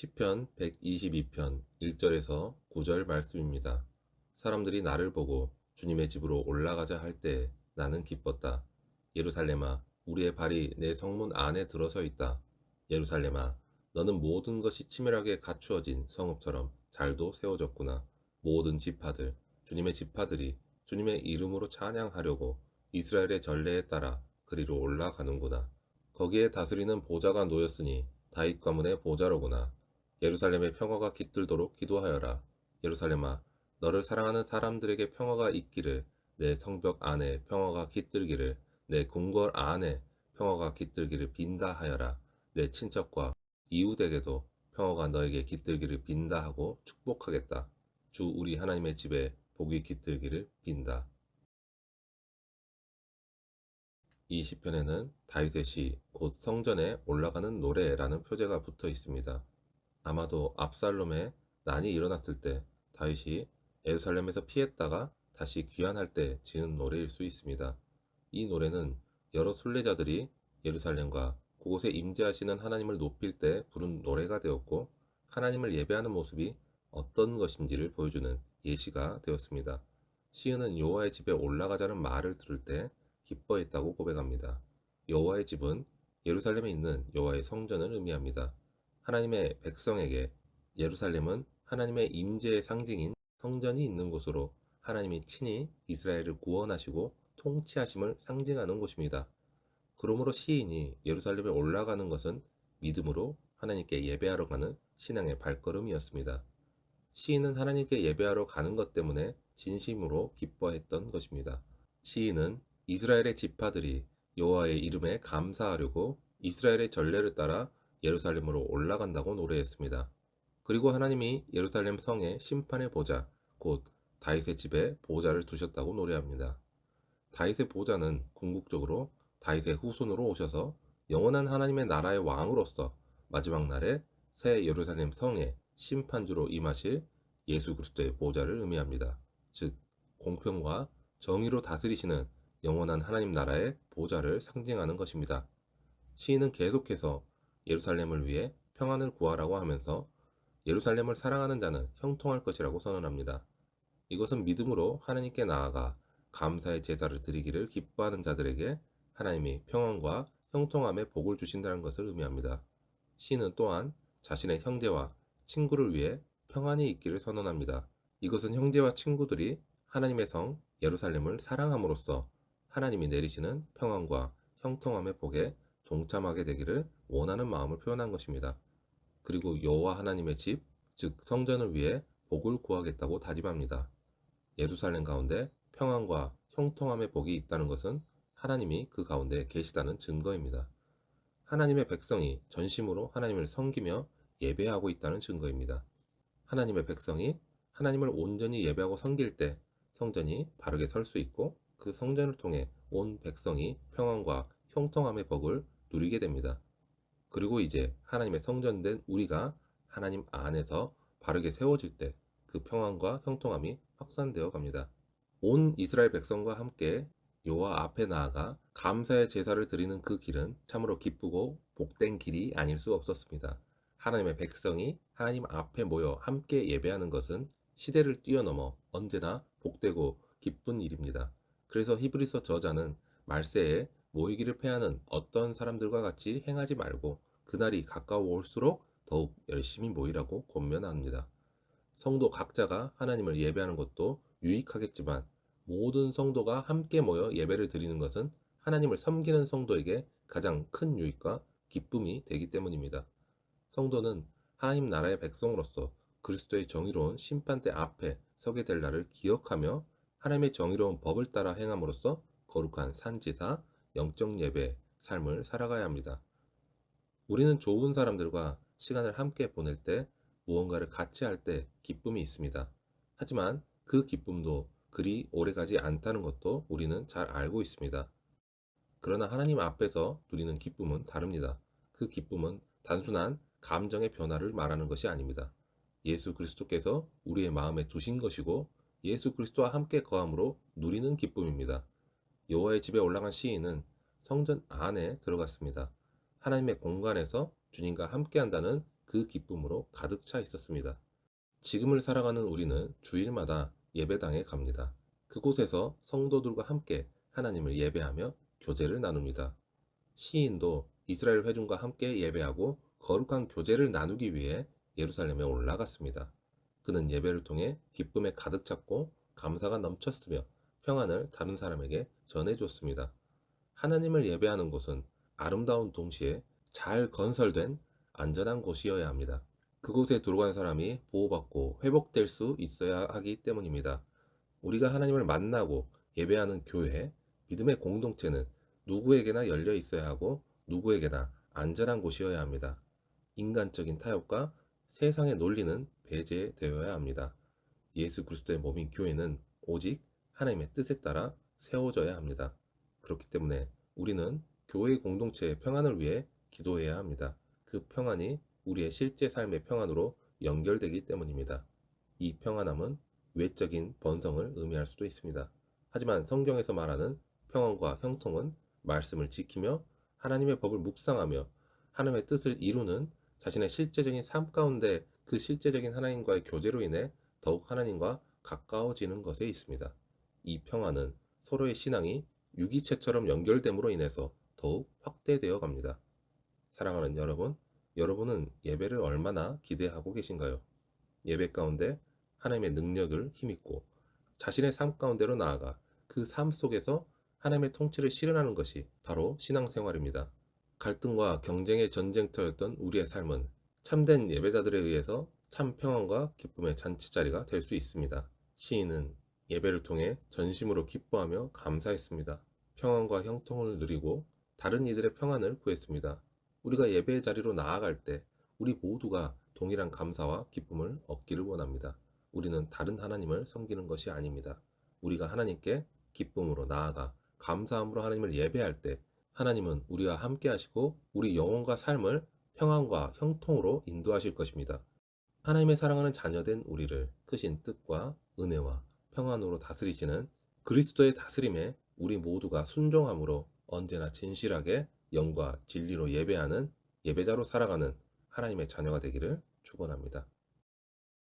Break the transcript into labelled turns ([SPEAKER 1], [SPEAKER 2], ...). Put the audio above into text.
[SPEAKER 1] 시편 122편 1절에서 9절 말씀입니다. 사람들이 나를 보고 주님의 집으로 올라가자 할 때 나는 기뻤다. 예루살렘아, 우리의 발이 내 성문 안에 들어서 있다. 예루살렘아, 너는 모든 것이 치밀하게 갖추어진 성읍처럼 잘도 세워졌구나. 모든 지파들, 주님의 지파들이 주님의 이름으로 찬양하려고 이스라엘의 전례에 따라 그리로 올라가는구나. 거기에 다스리는 보좌가 놓였으니 다윗 가문의 보좌로구나. 예루살렘의 평화가 깃들도록 기도하여라. 예루살렘아, 너를 사랑하는 사람들에게 평화가 있기를, 내 성벽 안에 평화가 깃들기를, 내 궁궐 안에 평화가 깃들기를 빈다 하여라. 내 친척과 이웃에게도 평화가 너에게 깃들기를 빈다 하고 축복하겠다. 주 우리 하나님의 집에 복이 깃들기를 빈다. 이 시편에는 다윗의 시, 곧 성전에 올라가는 노래라는 표제가 붙어 있습니다. 아마도 압살롬의 난이 일어났을 때 다윗이 예루살렘에서 피했다가 다시 귀환할 때 지은 노래일 수 있습니다. 이 노래는 여러 순례자들이 예루살렘과 그곳에 임재하시는 하나님을 높일 때 부른 노래가 되었고 하나님을 예배하는 모습이 어떤 것인지를 보여주는 예시가 되었습니다. 시인은 여호와의 집에 올라가자는 말을 들을 때 기뻐했다고 고백합니다. 여호와의 집은 예루살렘에 있는 여호와의 성전을 의미합니다. 하나님의 백성에게 예루살렘은 하나님의 임재의 상징인 성전이 있는 곳으로 하나님이 친히 이스라엘을 구원하시고 통치하심을 상징하는 곳입니다. 그러므로 시인이 예루살렘에 올라가는 것은 믿음으로 하나님께 예배하러 가는 신앙의 발걸음이었습니다. 시인은 하나님께 예배하러 가는 것 때문에 진심으로 기뻐했던 것입니다. 시인은 이스라엘의 지파들이 여호와의 이름에 감사하려고 이스라엘의 전례를 따라 예루살렘으로 올라간다고 노래했습니다. 그리고 하나님이 예루살렘 성에 심판의 보좌, 곧 다윗의 집에 보좌를 두셨다고 노래합니다. 다윗의 보좌는 궁극적으로 다윗의 후손으로 오셔서 영원한 하나님의 나라의 왕으로서 마지막 날에 새 예루살렘 성에 심판주로 임하실 예수 그리스도의 보좌를 의미합니다. 즉 공평과 정의로 다스리시는 영원한 하나님 나라의 보좌를 상징하는 것입니다. 시인은 계속해서 예루살렘을 위해 평안을 구하라고 하면서 예루살렘을 사랑하는 자는 형통할 것이라고 선언합니다. 이것은 믿음으로 하나님께 나아가 감사의 제사를 드리기를 기뻐하는 자들에게 하나님이 평안과 형통함의 복을 주신다는 것을 의미합니다. 시는 또한 자신의 형제와 친구를 위해 평안이 있기를 선언합니다. 이것은 형제와 친구들이 하나님의 성 예루살렘을 사랑함으로써 하나님이 내리시는 평안과 형통함의 복에 동참하게 되기를 원하는 마음을 표현한 것입니다. 그리고 여호와 하나님의 집, 즉 성전을 위해 복을 구하겠다고 다짐합니다. 예루살렘 가운데 평안과 형통함의 복이 있다는 것은 하나님이 그 가운데 계시다는 증거입니다. 하나님의 백성이 전심으로 하나님을 섬기며 예배하고 있다는 증거입니다. 하나님의 백성이 하나님을 온전히 예배하고 섬길 때 성전이 바르게 설 수 있고 그 성전을 통해 온 백성이 평안과 형통함의 복을 누리게 됩니다. 그리고 이제 하나님의 성전된 우리가 하나님 안에서 바르게 세워질 때 그 평안과 형통함이 확산되어 갑니다. 온 이스라엘 백성과 함께 여호와 앞에 나아가 감사의 제사를 드리는 그 길은 참으로 기쁘고 복된 길이 아닐 수 없었습니다. 하나님의 백성이 하나님 앞에 모여 함께 예배하는 것은 시대를 뛰어넘어 언제나 복되고 기쁜 일입니다. 그래서 히브리서 저자는 말세에 모이기를 패하는 어떤 사람들과 같이 행하지 말고 그날이 가까워 올수록 더욱 열심히 모이라고 권면합니다. 성도 각자가 하나님을 예배하는 것도 유익하겠지만 모든 성도가 함께 모여 예배를 드리는 것은 하나님을 섬기는 성도에게 가장 큰 유익과 기쁨이 되기 때문입니다. 성도는 하나님 나라의 백성으로서 그리스도의 정의로운 심판대 앞에 서게 될 날을 기억하며 하나님의 정의로운 법을 따라 행함으로써 거룩한 산지사, 영적 예배, 삶을 살아가야 합니다. 우리는 좋은 사람들과 시간을 함께 보낼 때 무언가를 같이 할 때 기쁨이 있습니다. 하지만 그 기쁨도 그리 오래가지 않다는 것도 우리는 잘 알고 있습니다. 그러나 하나님 앞에서 누리는 기쁨은 다릅니다. 그 기쁨은 단순한 감정의 변화를 말하는 것이 아닙니다. 예수 그리스도께서 우리의 마음에 두신 것이고 예수 그리스도와 함께 거함으로 누리는 기쁨입니다. 여호와의 집에 올라간 시인은 성전 안에 들어갔습니다. 하나님의 공간에서 주님과 함께한다는 그 기쁨으로 가득 차 있었습니다. 지금을 살아가는 우리는 주일마다 예배당에 갑니다. 그곳에서 성도들과 함께 하나님을 예배하며 교제를 나눕니다. 시인도 이스라엘 회중과 함께 예배하고 거룩한 교제를 나누기 위해 예루살렘에 올라갔습니다. 그는 예배를 통해 기쁨에 가득 찼고 감사가 넘쳤으며 평안을 다른 사람에게 전해줬습니다. 하나님을 예배하는 곳은 아름다운 동시에 잘 건설된 안전한 곳이어야 합니다. 그곳에 들어간 사람이 보호받고 회복될 수 있어야 하기 때문입니다. 우리가 하나님을 만나고 예배하는 교회, 믿음의 공동체는 누구에게나 열려 있어야 하고 누구에게나 안전한 곳이어야 합니다. 인간적인 타협과 세상의 논리는 배제되어야 합니다. 예수 그리스도의 몸인 교회는 오직 하나님의 뜻에 따라 세워져야 합니다. 그렇기 때문에 우리는 교회 공동체의 평안을 위해 기도해야 합니다. 그 평안이 우리의 실제 삶의 평안으로 연결되기 때문입니다. 이 평안함은 외적인 번성을 의미할 수도 있습니다. 하지만 성경에서 말하는 평안과 형통은 말씀을 지키며 하나님의 법을 묵상하며 하나님의 뜻을 이루는 자신의 실제적인 삶 가운데 그 실제적인 하나님과의 교제로 인해 더욱 하나님과 가까워지는 것에 있습니다. 이 평안은 서로의 신앙이 유기체처럼 연결됨으로 인해서 더욱 확대되어 갑니다. 사랑하는 여러분, 여러분은 예배를 얼마나 기대하고 계신가요? 예배 가운데 하나님의 능력을 힘입고 자신의 삶 가운데로 나아가 그 삶 속에서 하나님의 통치를 실현하는 것이 바로 신앙생활입니다. 갈등과 경쟁의 전쟁터였던 우리의 삶은 참된 예배자들에 의해서 참 평안과 기쁨의 잔치자리가 될 수 있습니다. 시인은 예배를 통해 전심으로 기뻐하며 감사했습니다. 평안과 형통을 누리고 다른 이들의 평안을 구했습니다. 우리가 예배의 자리로 나아갈 때 우리 모두가 동일한 감사와 기쁨을 얻기를 원합니다. 우리는 다른 하나님을 섬기는 것이 아닙니다. 우리가 하나님께 기쁨으로 나아가 감사함으로 하나님을 예배할 때 하나님은 우리와 함께 하시고 우리 영혼과 삶을 평안과 형통으로 인도하실 것입니다. 하나님의 사랑하는 자녀된 우리를 크신 뜻과 은혜와 평안으로 다스리시는 그리스도의 다스림에 우리 모두가 순종함으로 언제나 진실하게 영과 진리로 예배하는 예배자로 살아가는 하나님의 자녀가 되기를 축원합니다.